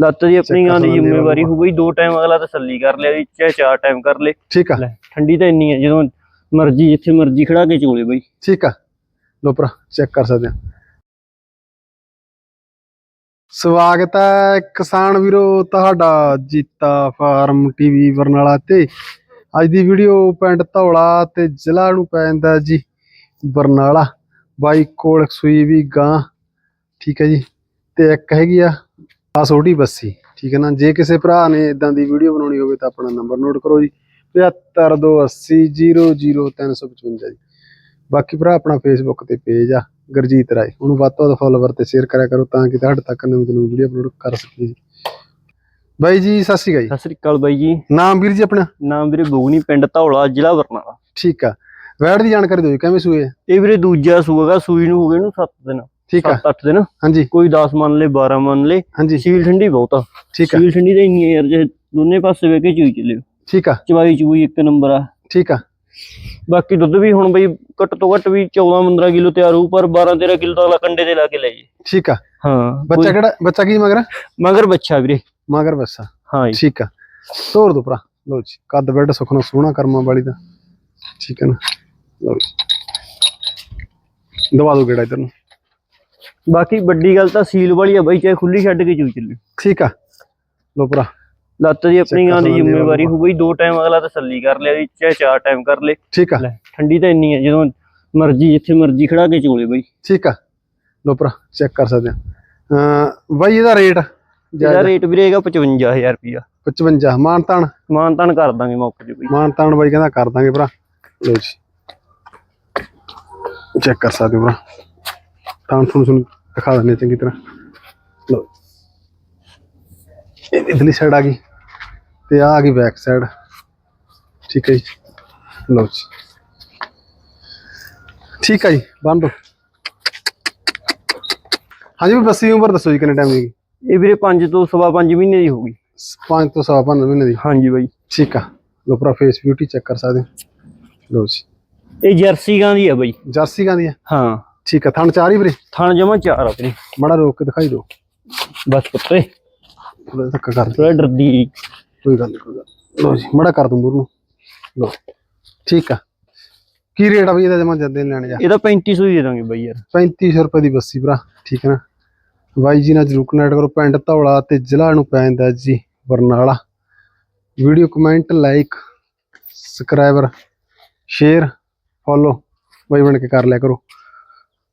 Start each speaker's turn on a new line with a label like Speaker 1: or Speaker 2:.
Speaker 1: ਲੱਤ ਦੀ ਆਪਣੀ
Speaker 2: Check
Speaker 1: ਗਾਂ ਦੀ ਜ਼ਿੰਮੇਵਾਰੀ। ਹੋ ਗਈ ਦੋ ਟਾਈਮ ਅਗਲਾ ਤਸੱਲੀ ਕਰ ਲਿਆ ਵੀ ਚਾਹੇ ਚਾਰ ਟਾਈਮ ਕਰ ਲੇ।
Speaker 2: ਠੀਕ ਆ।
Speaker 1: ਲੈ ਠੰਡੀ ਤਾਂ ਇੰਨੀ ਹੈ ਜਦੋਂ ਮਰਜ਼ੀ ਜਿੱਥੇ ਮਰਜ਼ੀ ਖੜਾ ਕੇ ਚੋਲੇ ਬਈ।
Speaker 2: ਠੀਕ ਆ। ਲੋ ਭਰਾ ਚੈੱਕ ਕਰ ਸਕਦੇ ਆ। ਸਵਾਗਤ ਹੈ ਕਿਸਾਨ ਵੀਰੋ ਤੁਹਾਡਾ ਜੀਤਾ ਫਾਰਮ ਟੀਵੀ ਬਰਨਾਲਾ ਤੇ। ਅੱਜ ਦੀ ਵੀਡੀਓ ਪਿੰਡ ਧੌਲਾ ਤੇ ਜ਼ਿਲ੍ਹਾ ਨੂੰ ਪੈ ਜਾਂਦਾ ਜੀ ਬਰਨਾਲਾ। ਬਾਈ ਕੋਲ ਸੂਈ ਵੀ ਗਾਂ ਠੀਕ ਹੈ ਜੀ। ਤੇ ਇੱਕ ਹੈਗੀ ਆ ਆ ਛੋਟੀ ਬੱਸੀ ਠੀਕ ਹੈ ਨਾ? ਜੇ ਕਿਸੇ ਭਰਾ ਨੇ ਇਦਾਂ ਦੀ ਵੀਡੀਓ ਬਣਾਉਣੀ ਹੋਵੇ ਤਾਂ ਆਪਣਾ ਨੰਬਰ ਨੋਟ ਕਰੋ ਜੀ। 7528000355 ਜੀ। ਬਾਕੀ ਭਰਾ ਆਪਣਾ ਫੇਸਬੁੱਕ ਤੇ ਪੇਜ ਆ ਗੁਰਜੀਤ ਰਾਏ। ਉਹਨੂੰ ਵੱਧ ਤੋਂ ਵੱਧ ਫੋਲੋਵਰ ਤੇ ਸ਼ੇਅਰ ਕਰਿਆ ਕਰੋ ਤਾਂ ਕਿ ਤੁਹਾਡੇ ਤੱਕ ਨਵੀਂ ਤੋਂ ਨਵੀਂ ਵੀਡੀਓ ਅਪਲੋਡ ਕਰ ਸਕੀਏ ਜੀ। ਬਾਈ ਜੀ ਸਤਿ ਸ਼੍ਰੀ ਅਕਾਲ ਜੀ।
Speaker 1: ਸਤਿ ਸ੍ਰੀ ਅਕਾਲ ਬਾਈ ਜੀ।
Speaker 2: ਨਾਮ ਵੀਰ ਜੀ ਆਪਣਾ?
Speaker 1: ਨਾਮ ਵੀਰੇ ਬੋਗਨੀ ਪਿੰਡ ਧੌਲਾ ਜ਼ਿਲ੍ਹਾ ਬਰਨਾਲਾ
Speaker 2: ਠੀਕ ਆ। ਵੈੜ ਦੀ ਜਾਣਕਾਰੀ ਦਿਓ ਕਿਵੇਂ ਸੂਏ?
Speaker 1: ਇਹ ਵੀਰੇ ਦੂਜਾ ਸੂਗਾ ਸੂਈ ਨੂੰ ਹੋ ਗਏ ਨੂੰ 7 ਦਿਨ।
Speaker 2: ਠੀਕ ਆ।
Speaker 1: 7-8 ਦਿਨ।
Speaker 2: ਹਾਂਜੀ।
Speaker 1: ਕੋਈ 10 ਮੰਨ ਲੇ 12 ਮੰਨ ਲੇ
Speaker 2: ਹਾਂਜੀ।
Speaker 1: ਸੀਲ ਠੰਡੀ ਬਹੁਤ ਆ।
Speaker 2: ਠੀਕ ਆ।
Speaker 1: ਸੀਲ ਠੰਡੀ ਤਾਂ ਇੰਨੀ ਯਾਰ ਜੇ ਦੋਨੇ ਪਾਸੇ ਵੇ ਕੇ ਚੂਈ ਚੱਲਿਓ
Speaker 2: ਠੀਕ ਆ।
Speaker 1: ਚਵਾਈ ਚੂਈ ਇੱਕ ਨੰਬਰ ਆ।
Speaker 2: ਠੀਕ ਆ।
Speaker 1: ਬਾਕੀ ਦੁੱਧ ਵੀ ਹੁਣ ਬਈ ਘੱਟ ਤੋਂ ਘੱਟ ਵੀ 14 15 ਕਿਲੋ ਤਿਆਰ ਹੋਊ ਪਰ 12 13 ਕਿਲੋ ਤਾਂ ਅਗਲਾ ਕੰਡੇ ਤੇ ਲਾ ਕੇ ਲੈ ਜੇ।
Speaker 2: ਠੀਕ ਆ।
Speaker 1: ਹਾਂ
Speaker 2: ਬੱਚਾ ਕਿਹੜਾ ਬੱਚਾ ਕੀ ਮਗਰ?
Speaker 1: ਮਗਰ ਬੱਚਾ ਵੀਰੇ।
Speaker 2: ਮਗਰ ਬੱਸਾ
Speaker 1: ਹਾਂ ਜੀ।
Speaker 2: ਠੀਕ ਆ। ਤੋਰ ਦੋ ਭਰਾ। ਲਓ ਜੀ ਕੱਦ ਬੈੱਡ ਸੁਖਣਾ ਸੋਹਣਾ ਕਰਮਾਂ ਵਾਲੀ ਦਾ। ਠੀਕ ਹੈ ਨਾ। ਦਵਾ ਦੋ ਗੇੜਾ ਇਧਰ ਨੂੰ।
Speaker 1: ਬਾਕੀ ਵੱਡੀ ਗੱਲ ਤਾਂ ਸੀਲ ਵਾਲੀ ਆ ਬਈ ਚਾਹੇ ਖੁੱਲੀ ਛੱਡ ਕੇ ਚੂਈ ਚੱਲਿਓ
Speaker 2: ਠੀਕ ਆ। ਲਓ ਭਰਾ।
Speaker 1: ਲੱਤ ਦੀ ਆਪਣੀ ਗਾਂ ਦੀ
Speaker 2: ਆ
Speaker 1: ਜ਼ਿੰਮੇਵਾਰੀ। ਹੋ ਗਈ ਦੋ ਟਾਈਮ ਅਗਲਾ ਤਸੱਲੀ ਕਰ ਲਿਆ ਵੀ ਚਾਹੇ ਚਾਰ ਟਾਈਮ ਕਰ ਲੇ।
Speaker 2: ਠੀਕ ਆ।
Speaker 1: ਲੈ ਠੰਡੀ ਤਾਂ ਇੰਨੀ ਹੈ ਜਦੋਂ ਮਰਜ਼ੀ ਜਿੱਥੇ ਮਰਜ਼ੀ ਖੜਾ ਕੇ ਚੋਲੇ ਬਈ।
Speaker 2: ਠੀਕ ਆ। ਲਓ ਭਰਾ ਚੈੱਕ ਕਰ ਸਕਦੇ ਆ। ਬਾਈ ਇਹਦਾ ਰੇਟ
Speaker 1: ਇਹਦਾ ਰੇਟ ਵੀਰੇ ਹੈਗਾ 55000 ਰੁਪਿਆ
Speaker 2: 55 ਮਾਨਤਾਨ
Speaker 1: ਮਾਨ ਤਾਨ ਕਰ ਦਾਂਗੇ ਮੌਕੇ ਤੇ ਬਈ।
Speaker 2: ਮਾਨਤਾਨ ਬਾਈ ਕਹਿੰਦਾ ਕਰ ਦਾਂਗੇ ਭਰਾ। ਲਓ ਜੀ। ਚੈੱਕ ਕਰ ਸਕਦੇ ਹੋ ਭਰਾ। ਤਾਂ ਤੁਹਾਨੂੰ ਤੁਹਾਨੂੰ ਦਿਖਾ ਦਿੰਦੇ ਚੰਗੀ ਤਰ੍ਹਾਂ। ਲਓ। ਇਹ ਇਧਰਲੀ ਸਾਈਡ ਆ ਗਈ ਤੇ ਆ ਆ ਗਈ ਬੈਕ ਸਾਈਡ ਠੀਕ ਹੈ ਜੀ। ਲਓ ਜੀ। ਠੀਕ ਹੈ ਜੀ ਬੰਦ ਹਾਂਜੀ ਵੀ ਬੱਸੀ ਉਮਰ ਦੱਸੋ ਜੀ ਕਿੰਨੇ ਟਾਈਮ ਦੀ?
Speaker 1: ਇਹ ਵੀਰੇ 5 ਤੋਂ ਸਵਾ 5 ਮਹੀਨੇ ਦੀ ਹੋ ਗਈ।
Speaker 2: ਪੰਜ ਤੋਂ ਸਵਾ ਪੰਜ ਮਹੀਨੇ ਦੀ।
Speaker 1: ਹਾਂਜੀ ਬਾਈ।
Speaker 2: ਠੀਕ ਆ। ਲੋ ਭਰਾ ਫੇਸ ਬਿਊਟੀ ਚੈੱਕ ਕਰ ਸਕਦੇ ਹੋ। ਲਓ ਜੀ।
Speaker 1: ਇਹ ਜਰਸੀ ਗਾਂ ਦੀ ਆ ਬਾਈ।
Speaker 2: ਜਰਸੀ ਗਾਂ ਦੀ ਆ?
Speaker 1: ਹਾਂ।
Speaker 2: ਠੀਕ ਆ ਥਣ ਚਾਰ ਹੀ ਵੀਰੇ?
Speaker 1: ਥਣ ਜਮਾ ਚਾਰ ਆ ਵੀਰੇ
Speaker 2: ਮੜਾ ਰੋਕ ਕੇ ਦਿਖਾਈ ਦਿਓ।
Speaker 1: ਬਸ ਪੁੱਤੇ
Speaker 2: ਥੋੜਾ ਧੱਕਾ ਕਰ
Speaker 1: ਥੋੜਾ ਡਰਦੀ।
Speaker 2: ਕੋਈ ਗੱਲ ਨੀ ਕੋਈ ਗੱਲ। ਲਓ ਜੀ ਮੜਾ ਕਰ ਦੂੰ ਮੂਰ ਨੂੰ ਲਓ ਠੀਕ ਆ। ਕੀ ਰੇਟ ਆ ਬਈ ਇਹਦਾ ਜਮਾ ਜੱਦੇ ਲੈਣੇ ਜਾ?
Speaker 1: ਇਹਦਾ 3500 ਹੀ ਦੇ ਦਾਂਗੇ ਬਾਈ ਯਾਰ।
Speaker 2: 3500 ਰੁਪਏ ਦੀ ਬੱਸੀ ਭਰਾ ਠੀਕ ਹੈ ਨਾ? ਬਾਈ ਜੀ ਨਾਲ ਜਰੂਰ ਕਨੈਕਟ ਕਰੋ ਪਿੰਡ ਧੌਲਾ ਤੇ ਜ਼ਿਲ੍ਹਾ ਨੂੰ ਪੈ ਜਾਂਦਾ ਜੀ Barnala. Video comment like subscriber share follow ਬਾਈ ਬਣ ਕੇ ਕਰ ਲਿਆ ਕਰੋ।